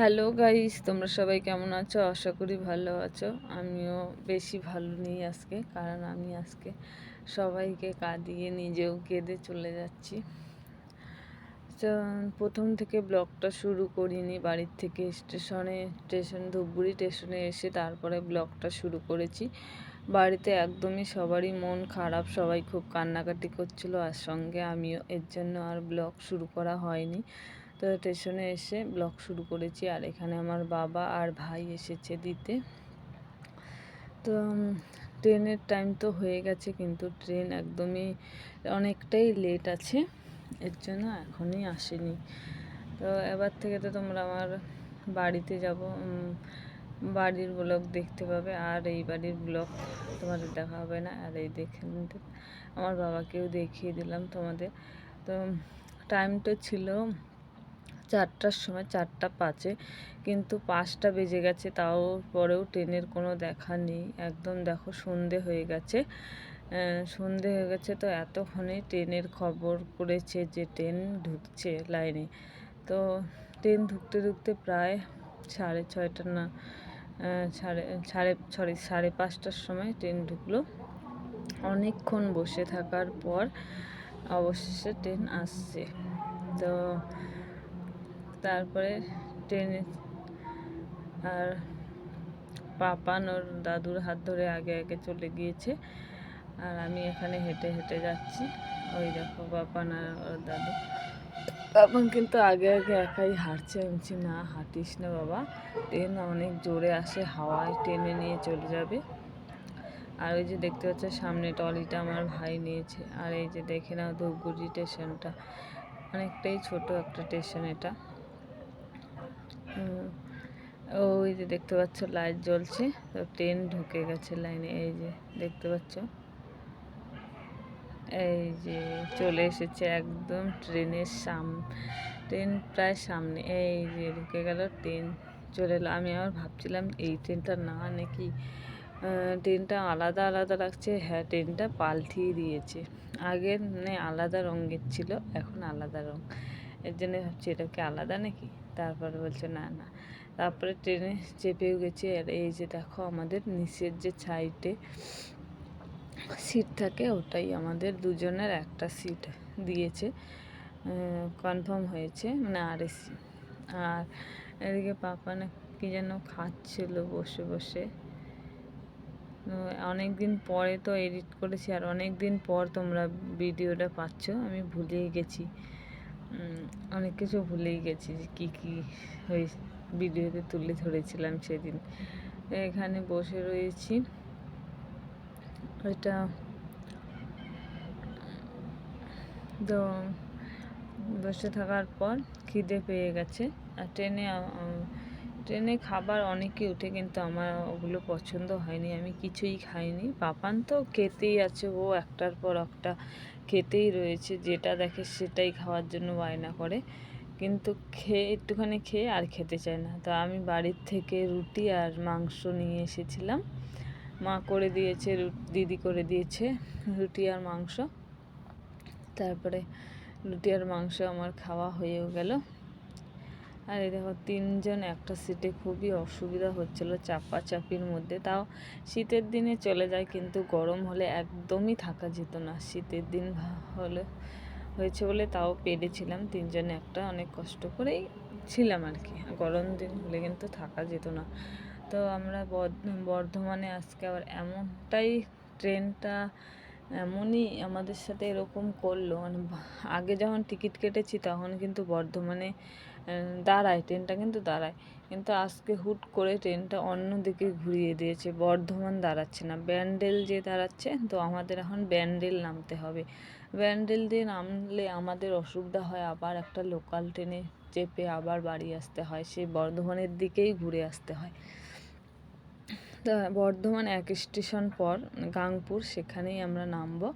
Hello guys তোমরা সবাই কেমন আছো? আশা করি ভালো আছো। আমিও বেশি ভালো নেই আজকে, কারণ আমি আজকে সবাইকে কাঁদিয়ে নিজেও কেঁদে চলে যাচ্ছি। প্রথম থেকে ব্লগটা শুরু করিনি, বাড়ির থেকে স্টেশনে, স্টেশন, ধূপগুড়ি স্টেশনে এসে তারপরে ব্লগটা শুরু করেছি। বাড়িতে একদমই সবারই মন খারাপ, সবাই খুব কান্নাকাটি করছিল, আর সঙ্গে আমিও, এর জন্য আর ব্লগ শুরু করা হয়নি। তো স্টেশনে এসে ব্লগ শুরু করেছি আর এখানে আমার বাবা আর ভাই এসেছে দিতে। তো ট্রেনের টাইম তো হয়ে গেছে কিন্তু ট্রেন একদমই অনেকটাই লেট আছে, এর জন্য এখনই আসেনি। তো এবার থেকে তো তোমরা আমার বাড়িতে যাব বাড়ির ব্লগ দেখতে পাবে আর এই বাড়ির ব্লগ তোমাদের দেখা হবে না। আর এই দেখে আমার বাবাকেও দেখিয়ে দিলাম তোমাদের। তো টাইমটা ছিল চারটার সময়, চারটা পাঁচে। কিন্তু পাঁচটা বেজে গেছে, তাও পরেও ট্রেনের কোনো দেখা নেই। একদম দেখো সন্ধে হয়ে গেছে। সন্ধে হয়ে গেছে তো এতক্ষণে ট্রেনের খবর করেছে যে ট্রেন ঢুকছে লাইনে। তো ট্রেন ঢুকতে ঢুকতে প্রায় সাড়ে ছয়টা না সাড়ে সাড়ে, সরি, সাড়ে পাঁচটার সময় ট্রেন ঢুকলো। অনেকক্ষণ বসে থাকার পর অবশেষে ট্রেন আসছে। তো তারপরে ট্রেনে আর পাপান ওর দাদুর হাত ধরে আগে আগে চলে গিয়েছে। আর আমি এখানে হেঁটে হেঁটে যাচ্ছি। ওই দেখো পাপান আর ওর দাদু। পাপান কিন্তু আগে আগে একাই হাঁটছে। আমি না, হাঁটিস না বাবা। ট্রেন অনেক জোরে আসে, হাওয়ায় টেনে নিয়ে চলে যাবে। আর ওই যে দেখতে পাচ্ছ, সামনে টলিটা আমার ভাই নিয়েছে। আর এই যে দেখে নাও ধূপগুড়ি স্টেশনটা। অনেকটাই ছোট একটা স্টেশন এটা। ওই যে দেখতে পাচ্ছ লাইট জ্বলছে, তো ট্রেন ঢুকে গেছে লাইনে এই যে দেখতে পাচ্ছ। এই যে চলে এসেছে একদম ট্রেনের সাম ট্রেন প্রায় সামনে, এই যে ঢুকে গেল ট্রেন চলে এলো। আমি আবার ভাবছিলাম, এই ট্রেনটা না নাকি ট্রেনটা আলাদা আলাদা লাগছে। হ্যাঁ ট্রেনটা পাল্টিয়ে দিয়েছে। আগে মানে আলাদা রঙের ছিল, এখন আলাদা রঙ। এর জন্য ভাবছি, এটা কি আলাদা নাকি? তারপরে বলছে, না না। তারপরে ট্রেনে চেপেও গেছি। আর এই যে দেখো আমাদের নিচের যে সাইডে সিট থাকে, ওটাই আমাদের দুজনের একটা সিট দিয়েছে কনফার্ম হয়েছে মানে আর এসি আর এদিকে পাপা না কি যেন খাচ্ছিল বসে বসে। অনেক দিন পরে তো এডিট করেছি, আর অনেক দিন পর তোমরা ভিডিওটা পাচ্ছ, আমি ভুলেই গেছি। অনেক কিছু ভুলেই গেছি যে কী কী হয়ে ভিডিওতে তুলে ধরেছিলাম সেদিন। এখানে বসে রয়েছি। এটা তো বসে থাকার পর খিদে পেয়ে গেছে। আর ট্রেনে ট্রেনে খাবার অনেকে উঠে কিন্তু আমার ওগুলো পছন্দ হয়নি। আমি কিছুই খাইনি। পাপান তো খেতেই আছে, ও একটার পর একটা খেতেই রয়েছে। যেটা দেখে সেটাই খাওয়ার জন্য বায়না করে। কিন্তু খেয়ে, একটুখানি খেয়ে আর খেতে চায় না। তো আমি বাড়ির থেকে রুটি আর মাংস নিয়ে এসেছিলাম। মা করে দিয়েছে দিদি করে দিয়েছে রুটি আর মাংস। তারপরে রুটি আর মাংস আমার খাওয়া হয়েও গেল। আর এই দেখো, তিনজন একটা সিটে খুবই অসুবিধা হচ্ছিল চাপাচাপির মধ্যে। তাও শীতের দিনে চলে যায়, কিন্তু গরম হলে একদমই থাকা যেত না। শীতের দিন হলে হয়েছে বলে তাও পেরেছিলাম। তিনজনে একটা অনেক কষ্ট করেই ছিলাম আর কি। গরম দিন হলে কিন্তু থাকা যেত না। তো আমরা বর্ধমানে আজকে আবার এমনটাই ট্রেনটা এমনই আমাদের সাথে এরকম করল। মানে আগে যখন টিকিট কেটেছি তখন কিন্তু বর্ধমানে দাঁড়ায় ট্রেনটা কিন্তু দাঁড়ায়। কিন্তু আজকে হুট করে ট্রেনটা অন্য দিকে ঘুরিয়ে দিয়েছে, বর্ধমান দাঁড়াচ্ছে না। ব্যান্ডেল যে দাঁড়াচ্ছে, তো আমাদের এখন ব্যান্ডেল নামতে হবে। ব্যান্ডেল দিয়ে নামলে আমাদের অসুবিধা হয়, আবার একটা লোকাল ট্রেনে চেপে আবার বাড়ি আসতে হয়, সেই বর্ধমানের দিকেই ঘুরে আসতে হয়। তো বর্ধমান এক স্টেশন পর গাংপুর, সেখানেই আমরা নামবো।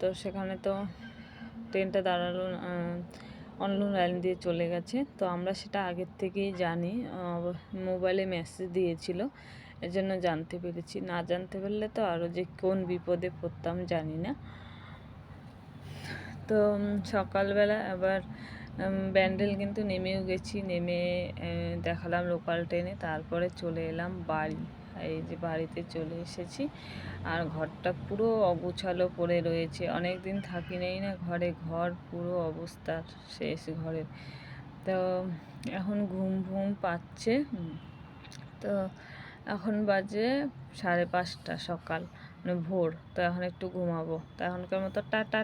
তো সেখানে তো ট্রেনটা দাঁড়াল অন্য লাইন দিয়ে চলে গেছে। তো আমরা সেটা আগের থেকেই জানি। মোবাইলে মেসেজ দিয়েছিল। এজন্য জানতে পেরেছি। না জানতে পারলে তো আরও যে কোন বিপদে পড়তাম জানি না। তো সকালবেলা আবার ব্যান্ডেল কিন্তু নেমেও গেছি। নেমে দেখালাম লোকাল ট্রেনে তারপরে চলে এলাম বাড়ি। এই যে বাড়িতে চলে এসেছি। আর ঘরটা পুরো অগোছালো পড়ে রয়েছে। অনেক দিন থাকি নেই না ঘরে। ঘর পুরো অবস্থা শেষ ঘরের। তো এখন ঘুম ঘুম পাচ্ছে। তো এখন বাজে সাড়ে পাঁচটা সকাল। মানে ভোর। তো এখন একটু ঘুমাবো। তো এখনকার মতো টাটা।